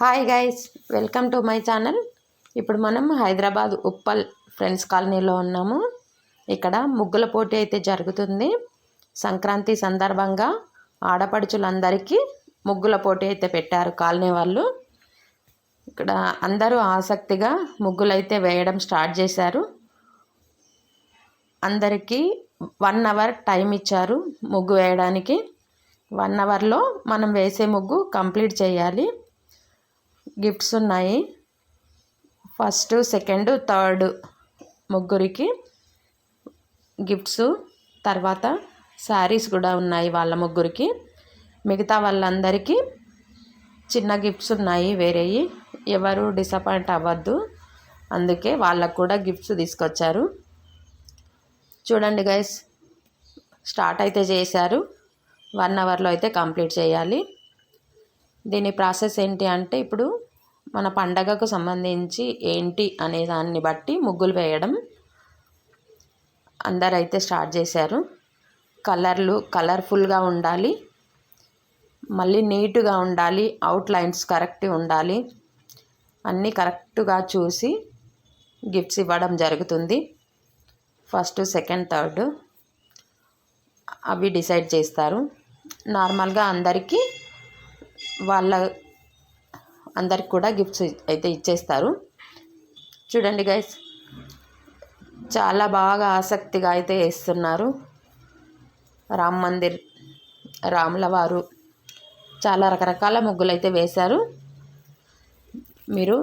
Hi guys welcome to my channel. ఇప్పుడు మనం Hyderabad Uppal friends కాలనీలో ఉన్నాము. ఇక్కడ ముగ్గుల పోటీ అయితే జరుగుతుంది. సంక్రాంతి సందర్భంగా ఆడపడుచులందరికీ ముగ్గుల పోటీ అయితే పెట్టారు కాలనీ వాళ్ళు. ఇక్కడ అందరూ ఆసక్తిగా ముగ్గులైతే వేయడం స్టార్ట్ చేశారు. అందరికీ వన్ అవర్ టైం ఇచ్చారు ముగ్గు వేయడానికి. వన్ అవర్లో మనం వేసే ముగ్గు కంప్లీట్ చేయాలి. గిఫ్ట్స్ ఉన్నాయి. ఫస్ట్ సెకండ్ థర్డ్ ముగ్గురికి గిఫ్ట్స్. తర్వాత శారీస్ కూడా ఉన్నాయి వాళ్ళ ముగ్గురికి. మిగతా వాళ్ళందరికీ చిన్న గిఫ్ట్స్ ఉన్నాయి వేరేవి ఎవరు డిసప్పాయింట్ అవ్వద్దు. అందుకే వాళ్ళకు కూడా గిఫ్ట్స్ తీసుకొచ్చారు. చూడండి గైస్ స్టార్ట్ అయితే చేశారు. వన్ అవర్లో అయితే కంప్లీట్ చేయాలి. దీని ప్రాసెస్ ఏంటి అంటే ఇప్పుడు మన పండగకు సంబంధించి ఏంటి అనే దాన్ని బట్టి ముగ్గులు వేయడం అందరైతే స్టార్ట్ చేశారు. కలర్లు కలర్ఫుల్గా ఉండాలి. మళ్ళీ నీట్గా ఉండాలి. అవుట్ లైన్స్ కరెక్ట్ ఉండాలి. అన్నీ కరెక్ట్గా చూసి గిఫ్ట్స్ ఇవ్వడం జరుగుతుంది. ఫస్ట్ సెకండ్ థర్డ్ అవి డిసైడ్ చేస్తారు. నార్మల్గా అందరికీ వాళ్ళ అందరికి కూడా గిఫ్ట్స్ అయితే ఇచ్చేస్తారు. చూడండి గైస్ చాలా బాగా ఆసక్తిగా అయితే వేస్తున్నారు. రామ్ మందిర్ రాముల వారు చాలా రకరకాల ముగ్గులు అయితే వేశారు. మీరు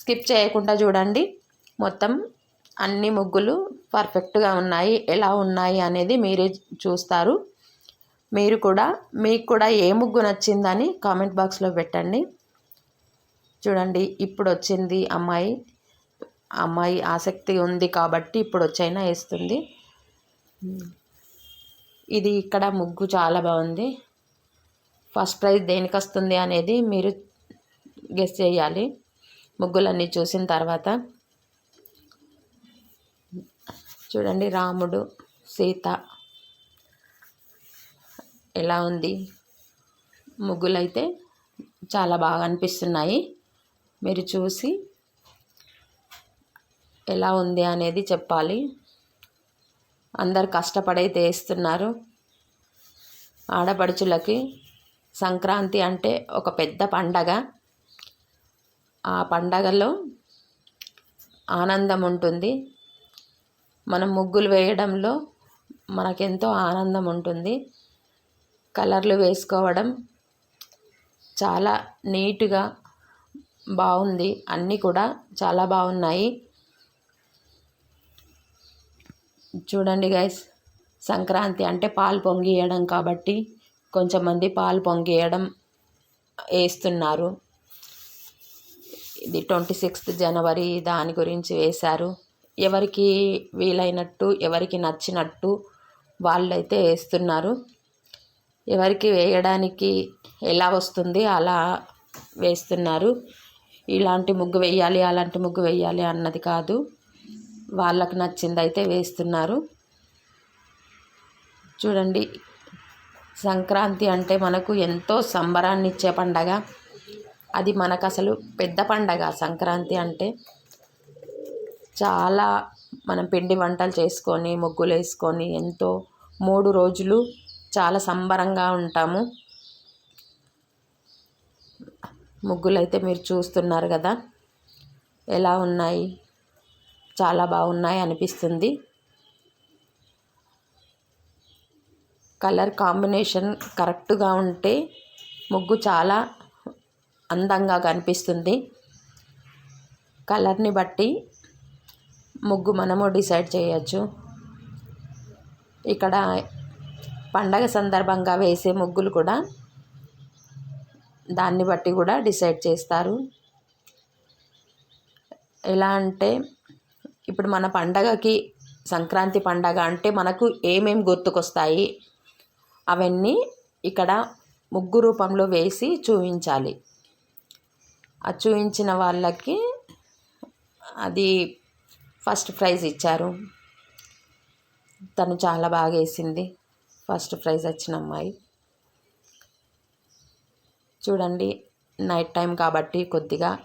స్కిప్ చేయకుండా చూడండి. మొత్తం అన్ని ముగ్గులు పర్ఫెక్ట్గా ఉన్నాయి. ఎలా ఉన్నాయి అనేది మీరే చూస్తారు. మీరు కూడా మీకు కూడా ఏ ముగ్గు నచ్చిందని కామెంట్ బాక్స్లో పెట్టండి. చూడండి ఇప్పుడు వచ్చింది అమ్మాయి. అమ్మాయి ఆసక్తి ఉంది కాబట్టి ఇప్పుడు వచ్చైనా వేస్తుంది. ఇది ఇక్కడ ముగ్గు చాలా బాగుంది. ఫస్ట్ ప్రైజ్ దేనికి వస్తుంది అనేది మీరు గెస్ చేయాలి. ముగ్గులన్నీ చూసిన తర్వాత. చూడండి రాముడు సీత. ఎలా ఉంది? ముగ్గులైతే చాలా బాగా అనిపిస్తున్నాయి. మీరు చూసి ఎలా ఉంది అనేది చెప్పాలి. అందరు కష్టపడైతే వేస్తున్నారు ఆడపడుచులకి సంక్రాంతి అంటే ఒక పెద్ద పండగ. ఆ పండగలో ఆనందం ఉంటుంది. మనం ముగ్గులు వేయడంలో మనకెంతో ఆనందం ఉంటుంది. కలర్లు వేసుకోవడం చాలా నీట్గా బాగుంది. అన్నీ కూడా చాలా బాగున్నాయి. చూడండి గైస్ సంక్రాంతి అంటే పాలు పొంగియడం కాబట్టి కొంచెం మంది పాలు పొంగియడం వేస్తున్నారు. ఇది ట్వంటీ సిక్స్త్ జనవరి దాని గురించి వేశారు. ఎవరికి వీలైనట్టు ఎవరికి నచ్చినట్టు వాళ్ళైతే వేస్తున్నారు. ఎవరికి వేయడానికి ఎలా వస్తుంది అలా వేస్తున్నారు. ఇలాంటి ముగ్గు వేయాలి అలాంటి ముగ్గు వేయాలి అన్నది కాదు. వాళ్ళకు నచ్చింది అయితే వేస్తున్నారు. చూడండి సంక్రాంతి అంటే మనకు ఎంతో సంబరాన్ని ఇచ్చే పండగ. అది మనకు అసలు పెద్ద పండగ సంక్రాంతి అంటే. చాలా మనం పిండి వంటలు చేసుకొని ముగ్గులు వేసుకొని ఎంతో మూడు రోజులు చాలా సంబరంగా ఉంటాము. ముగ్గులు అయితే మీరు చూస్తున్నారు కదా. ఎలా ఉన్నాయి? చాలా బాగున్నాయి అనిపిస్తుంది. కలర్ కాంబినేషన్ కరెక్ట్గా ఉంటే ముగ్గు చాలా అందంగా కనిపిస్తుంది. కలర్ని బట్టి ముగ్గు మనము డిసైడ్ చేయొచ్చు. ఇక్కడ పండగ సందర్భంగా వేసే ముగ్గులు కూడా దాన్ని బట్టి కూడా డిసైడ్ చేస్తారు. ఎలా అంటే ఇప్పుడు మన పండగకి సంక్రాంతి పండగ అంటే మనకు ఏమేం గుర్తుకొస్తాయి అవన్నీ ఇక్కడ ముగ్గు రూపంలో వేసి చూపించాలి. ఆ చూపించిన వాళ్ళకి అది ఫస్ట్ ప్రైజ్ ఇచ్చారు. తను చాలా బాగా వేసింది. ఫస్ట్ ప్రైజ్ వచ్చిన అమ్మాయి. చూడండి నైట్ టైం కాబట్టి కొద్దిగా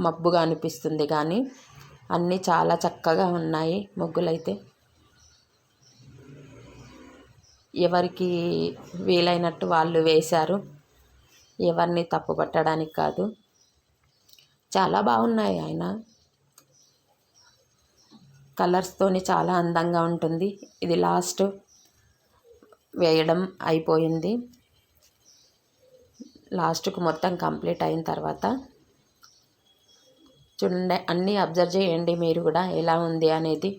మబ్బుగా అనిపిస్తుంది కానీ అన్నీ చాలా చక్కగా ఉన్నాయి ముగ్గులైతే. ఎవరికి వీలైనట్టు వాళ్ళు వేశారు. ఎవరిని తప్పు పట్టడానికి కాదు. చాలా బాగున్నాయి ఆయన. కలర్స్తోని చాలా అందంగా ఉంటుంది. ఇది లాస్ట్ వేయడం అయిపోయింది. లాస్ట్కు మొత్తం కంప్లీట్ అయిన తర్వాత చూడండి అన్నీ అబ్జర్వ్ చేయండి మీరు కూడా ఎలా ఉంది అనేది.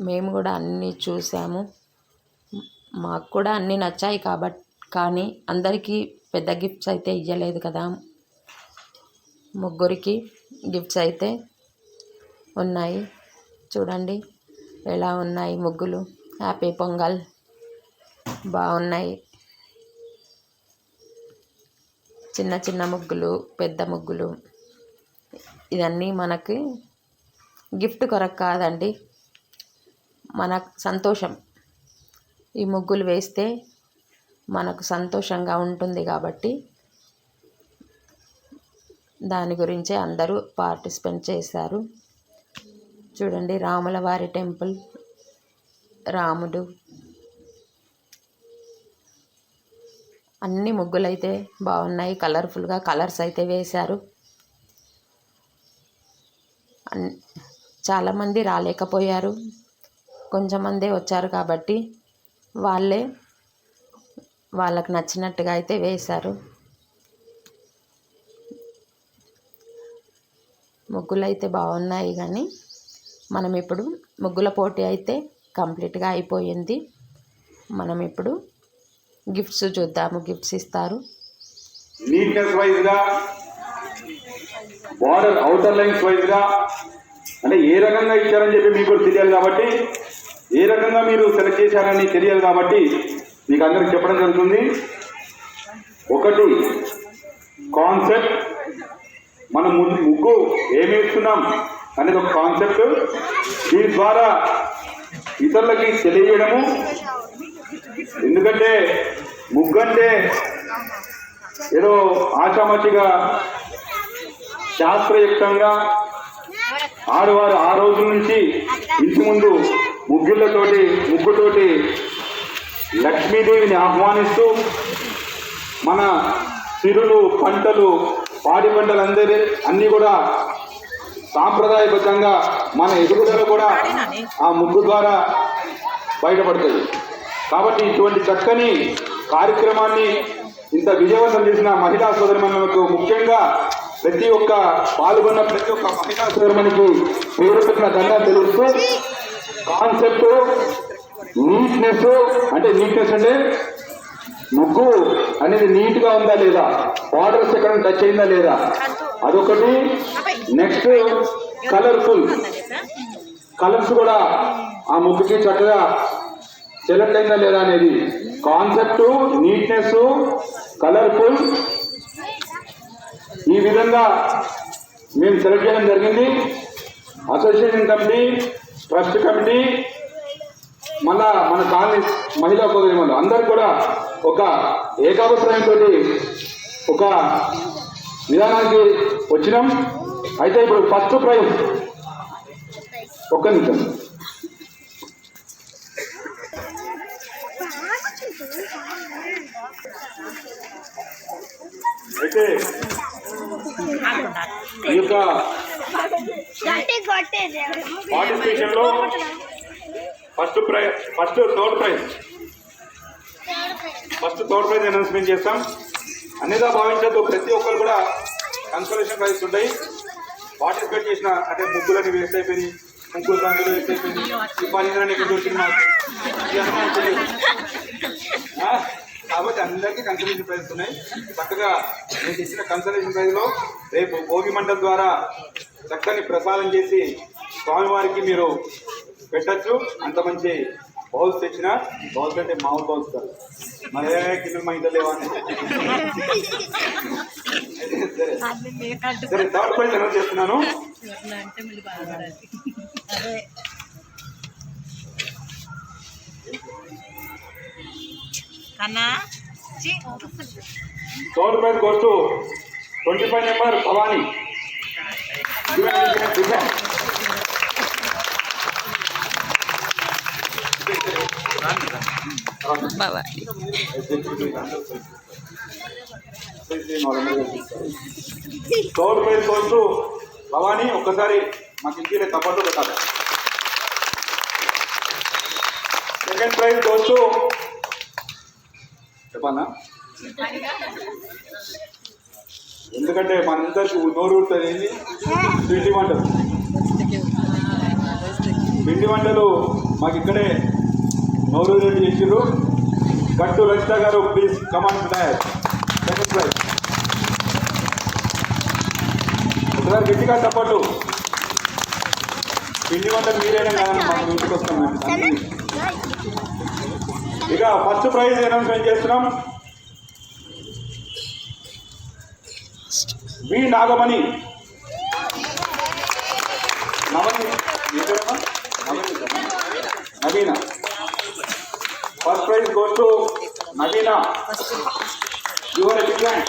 మేము కూడా అన్నీ చూసాము. మాకు కూడా అన్నీ నచ్చాయి కాబట్టి కానీ అందరికీ పెద్ద గిఫ్ట్స్ అయితే ఇవ్వలేదు కదా. ముగ్గురికి గిఫ్ట్స్ అయితే ఉన్నాయి. చూడండి ఎలా ఉన్నాయి ముగ్గులు. హ్యాపీ పొంగల్. బాగున్నాయి. చిన్న చిన్న ముగ్గులు పెద్ద ముగ్గులు. ఇవన్నీ మనకి గిఫ్ట్ కొరకు కాదండి. మన సంతోషం. ఈ ముగ్గులు వేస్తే మనకు సంతోషంగా ఉంటుంది కాబట్టి దాని గురించే అందరూ పార్టిసిపేట్ చేశారు. చూడండి రాముల వారి టెంపుల్ రాముడు. అన్ని ముగ్గులు అయితే బాగున్నాయి. కలర్ఫుల్గా కలర్స్ అయితే వేశారు. అన్- చాలామంది రాలేకపోయారు. కొంచెం మందే వచ్చారు కాబట్టి వాళ్ళే వాళ్ళకు నచ్చినట్టుగా అయితే వేశారు. ముగ్గులు అయితే బాగున్నాయి కానీ మనం ఇప్పుడు ముగ్గుల పోటీ అయితే కంప్లీట్గా అయిపోయింది. మనం ఇప్పుడు గిఫ్ట్స్ చూద్దాము గిఫ్ట్స్ ఇస్తారు. నీట్నెస్ వైజ్గా బార్డర్ అవుటర్ లైన్స్ వైజ్గా అంటే ఏ రకంగా ఇచ్చారని చెప్పి మీకు కూడా తెలియాలి కాబట్టి ఏ రకంగా మీరు సెలెక్ట్ చేశారని తెలియాలి కాబట్టి మీకు అందరికి చెప్పడం జరుగుతుంది. ఒకటి కాన్సెప్ట్ మనం ముందు ముగ్గు ఏమి ఇస్తున్నాం అనేది ఒక కాన్సెప్ట్ దీని ద్వారా ఇతరులకి తెలియజేయడము. ఎందుకంటే ముగ్గు అంటే ఏదో ఆచామచిగా శాస్త్రయుక్తంగా ఆడవారు ఆ రోజుల నుంచి ఇంటి ముందు ముగ్గులతోటి ముగ్గుతోటి లక్ష్మీదేవిని ఆహ్వానిస్తూ మన సిరులు పంటలు పాడి పంటలు అందరి అన్నీ కూడా సాంప్రదాయబద్ధంగా మన ఎదుగుదల కూడా ఆ ముగ్గు ద్వారా బయటపడుతుంది కాబట్టి ఇటువంటి చక్కని కార్యక్రమాన్ని ఇంత విజయవంతం చేసిన మహిళా సోదరిమణులకు ముఖ్యంగా ప్రతి ఒక్క పాల్గొన్న ప్రతి ఒక్క మహిళా సోదరిమణికి పేరు పెట్టిన ధన్యవాదాలు తెలుస్తూ కాన్సెప్ట్ నీట్నెస్ అంటే నీట్నెస్ అంటే ముగ్గు అనేది నీట్గా ఉందా లేదా? బార్డర్స్ ఎక్కడ టచ్ అయిందా లేదా? అదొకటి. నెక్స్ట్ కలర్ఫుల్ కలర్స్ కూడా ఆ ముగ్గుకి చక్కగా సెలెక్ట్ అయిందా లేదా అనేది? Concept neatness colourful. ఈ విధంగా మేము సెలెక్ట్ చేయడం జరిగింది. అసోసియేషన్ కమిటీ ట్రస్ట్ కమిటీ మళ్ళా మన కాలనీ మహిళా సోదరిమణులు. అందరు కూడా ఒక ఏకాభిప్రాయంతో ఒక విధానానికి వచ్చినాం. అయితే ఇప్పుడు ఫస్ట్ ప్రైజ్ ఒక్క నిమిషం. అయితే ఈ యొక్క పార్టిసిపేషన్లో first prize first third prize. First third prize announcement చేస్తాం. అన్నిదా భావించద్దు ప్రతి ఒక్కరు కూడా కన్సలేషన్ ప్రైజ్ ఉంటాయి. పార్టిసిపేట్ చేసిన అంటే ముగ్గులని వేస్ట్ అయిపోయి ముగ్గురు రంగులు వేస్ట్ అయిపోయింది ఈ పని ఇక్కడ దొరికింది మాకు? కాబట్టి అందరికీ కన్సల్టేషన్ ప్రైజ్ ఉన్నాయి చక్కగా నేను ఇచ్చిన కన్సల్టేషన్ ప్రైజ్లో రేపు భోగి మండలం ద్వారా చక్కని ప్రసాదం చేసి స్వామివారికి మీరు పెట్టచ్చు. అంత మంచి బౌల్స్ తెచ్చిన బౌల్స్ అంటే మామూలు బౌల్స్ కాదు. మరే కింద మా ఇంట్లో లేవా సరే సరే థర్డ్ ప్రైజ్ చేస్తున్నాను. కన్నా third prize goes to twenty five number Bhavani third prize goes to Bhavani ఒక్కసారి మాకు ఇంటికి తప్పట్లు పెట్టాలి. సెకండ్ ప్రైజ్ గోస్ చెప్పాలా ఎందుకంటే మనందరికి నోరు ఏంది? పిండి వంటలు పిండి వంటలు మాకు ఇక్కడే నోరు రెడ్డి చేసిర్రు? Gattu Rajitha garu please command Vinayak. Second prize ఒకసారి గట్టిగా చెప్పట్లు. పిండి వంటలు మీరైనా కానీ మాకు ఇంటికి వస్తాం. ఇక ఫస్ట్ ప్రైజ్ అనౌన్స్మెంట్ చేస్తున్నాం? V Nagamani. Naveena first prize goes to Naveena. Your decline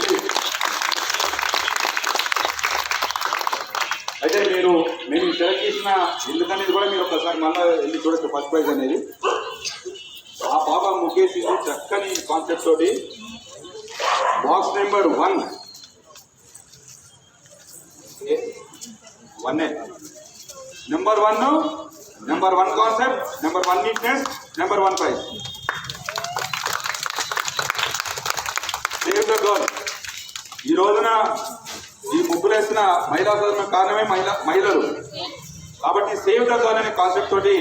అయితే మీరు నేను సెలెక్ట్ చేసిన ఎందుకనేది కూడా మీరు ఒకసారి మళ్ళీ వెళ్ళి చూడొచ్చు ఫస్ట్ ప్రైజ్ అనేది. ఆ పాప ముగ్గేసి చక్కని కాన్సెప్ట్ తోటి box number one one number one number one concept number one neatness number one prize save the ఈ రోజున ఈ ముగ్గులు వేసిన మహిళా సోదరుల కారణమే మహిళ మహిళలు. కాబట్టి సేవ్ ద గర్ల్ అనే కాన్సెప్ట్ తోటి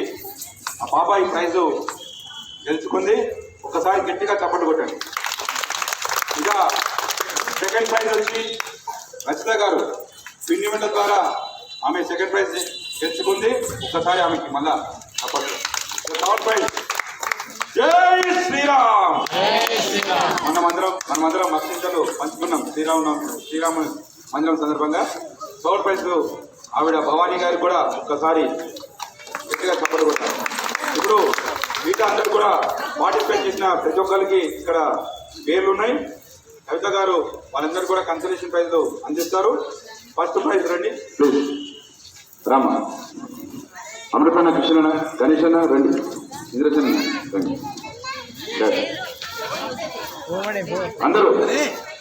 ఆ పాప ఈ ప్రైజు గెలుచుకుంది ఒకసారి గట్టిగా చప్పట్లు కొట్టండి. ఇంకా సెకండ్ ప్రైజ్ వచ్చి రచిత గారు పిండి వంట ద్వారా ఆమె సెకండ్ ప్రైజ్ గెలుచుకుంది. ఒకసారి ఆమెకి మళ్ళా చప్పట్లు. థర్డ్ ప్రైజ్ జై శ్రీరామ్! మనం అందరం మనం అందరం మత్స్యంతలు పంచుకున్నాం. శ్రీరామ శ్రీరామ మందిరం సందర్భంగా. థర్డ్ ప్రైజ్ ఆవిడ భవానీ గారికి కూడా ఒక్కసారి గట్టిగా చప్పట్లు కొట్టారు. ఇప్పుడు మిగతా అందరూ కూడా పార్టిసిపేట్ చేసిన ప్రతి ఒక్కరికి ఇక్కడ పేర్లు ఉన్నాయి. కవిత గారు వాళ్ళందరూ కూడా కన్సలేషన్ ప్రైజ్లు అందిస్తారు. ఫస్ట్ ప్రైజ్ రండి. ప్లీజ్ రామ. అమృతన్న కృష్ణ గణేష్ అన్న రండి. ఇంద్రచన్న రండి. అందరూ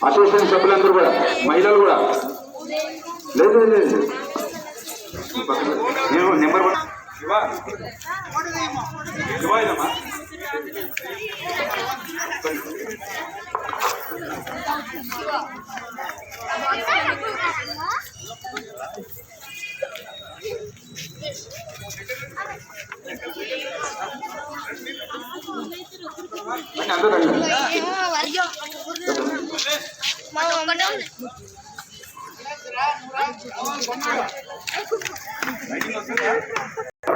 అసోసియేషన్ సభ్యులందరూ కూడా మహిళలు కూడా. లేదు లేదు, లేదు. నేను నెంబర్ వన్ శివ. శివ ఇదమ్మా రండి, అందరూ రండి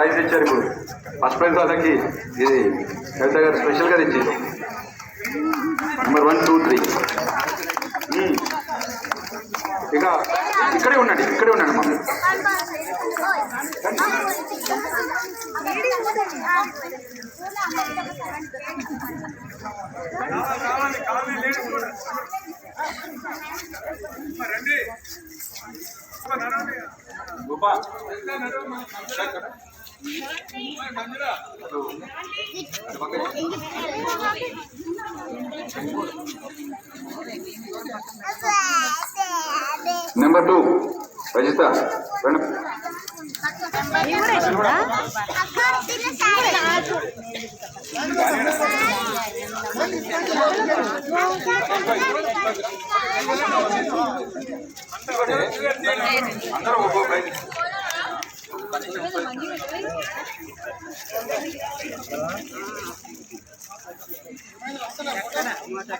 ప్రైజ్ ఇచ్చారు ఇప్పుడు. ఫస్ట్ ప్రైజ్ వాళ్ళకి ఇది కవిత గారు స్పెషల్గా ఇచ్చారు నెంబర్ వన్ టూ త్రీ ఇక ఇక్కడే ఉండండి ఇక్కడే ఉండండి మా గోపా. నెంబర్ టూ రజిత అందరూ ఒక్కో ప్రైజ్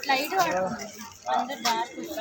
లైట్ అందరు డార్క్ థ్యాంక్ యూ సుమర్త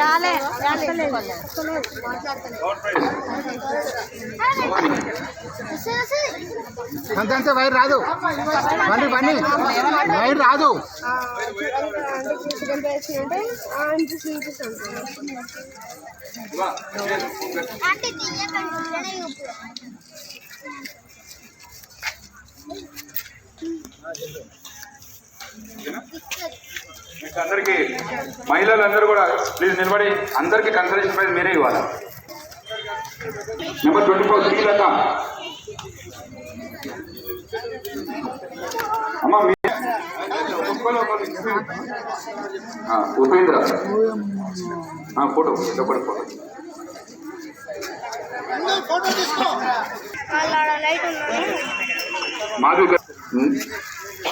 రాలే అంతే అంతే వైర్ రాదు. బండి బండి. వైర్ రాదు. అంటే అందరికీ మహిళలందరూ కూడా ప్లీజ్ నిలబడి అందరికీ కన్సల్టేషన్ ప్రైజ్ మీరే ఇవ్వాలి. నెంబర్ ట్వంటీ ఫోర్ శ్రీలత అమ్మా మీ ఉపేంద్ర. ఫోటో చెప్పండి ఫోటో. మాధవి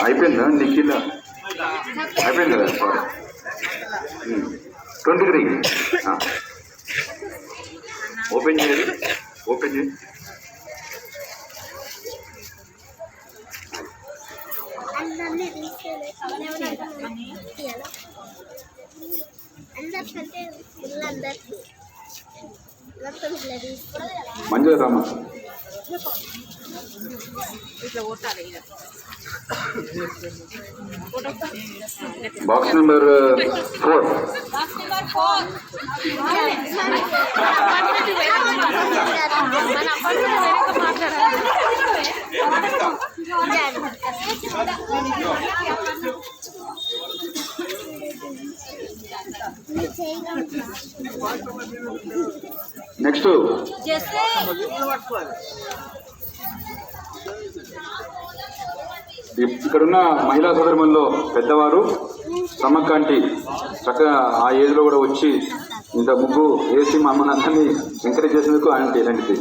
అయిపోయిందా? Nikhil? Yeah. Box number four next ఇక్కడున్న మహిళా సోదరులలో పెద్దవారు సమ్మక్కంటి చక్కగా ఆ ఏజ్లో కూడా వచ్చి ఇంత ముగ్గు వేసి మమ్మల్ని అందరినీ ఎంకరేజ్ చేసేందుకు ఆయన ఇలాంటిది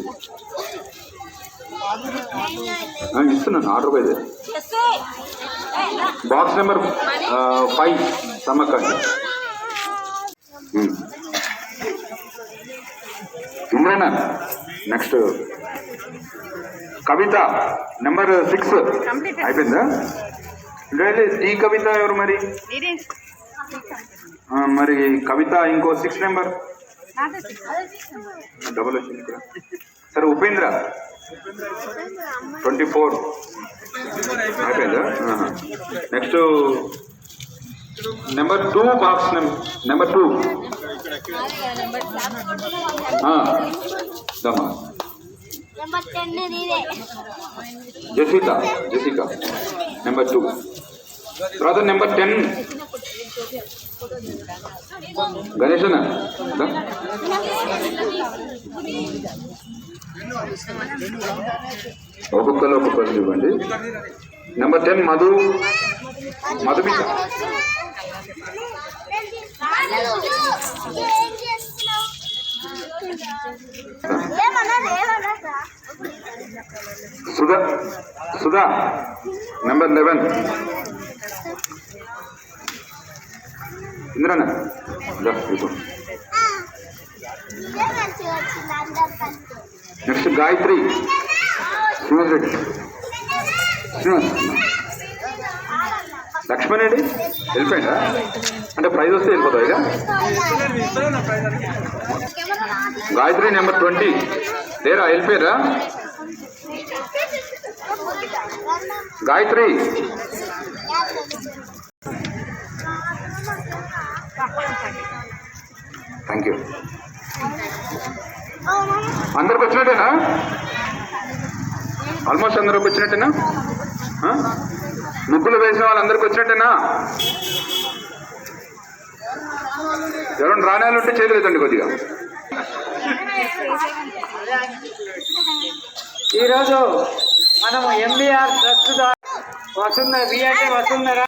ఇస్తున్నాను ఆర్డర్ పోయి బాక్స్ నెంబర్ ఫైవ్ సమ్మక్కంటి. ఇంద్రనా నెక్స్ట్ కవిత నెంబర్ సిక్స్. అయిపోయిందా? లేదు ఈ కవిత ఎవరు మరి? మరి. కవిత ఇంకో సిక్స్ నెంబర్. డబల్ వచ్చింది ఇక్కడ. సరే ఉపేంద్ర. ట్వంటీ ఫోర్ అయిపోయిందా next number two box number two. దమ్మా. Jessica Jessica. Number two తర్వాత నెంబర్ టెన్ గణేశన ఒక్కొక్కరు ఒక్కొక్కరు ఇవ్వండి నెంబర్ టెన్ మధు. మధుమిత ఏమన్నా ఏమన్నా. Sudha Sudha number eleven. ఇంద్రనా next Gayatri Srinivas Reddy. Srinivas. Laxman అండి వెళ్ళిపోయిందా? అంటే ప్రైజ్ వస్తే వెళ్ళిపోతావు ఇక? Gayathri number twenty. లేరా వెళ్ళిపోయారా? గాయత్రి. థ్యాంక్ యూ అందరికి వచ్చినట్టేనా? ఆల్మోస్ట్ అందరికి వచ్చినట్టేనా? ముగ్గులు వేసిన వాళ్ళందరికి వచ్చినట్టేనా? ఎవరైనా రాణాలు ఉంటే చేయలేదండి కొద్దిగా. ఈరోజు మనము ఎంబీఆర్ ట్రస్ట్ ద్వారా వసుంధర వి అంటే వసుంధర?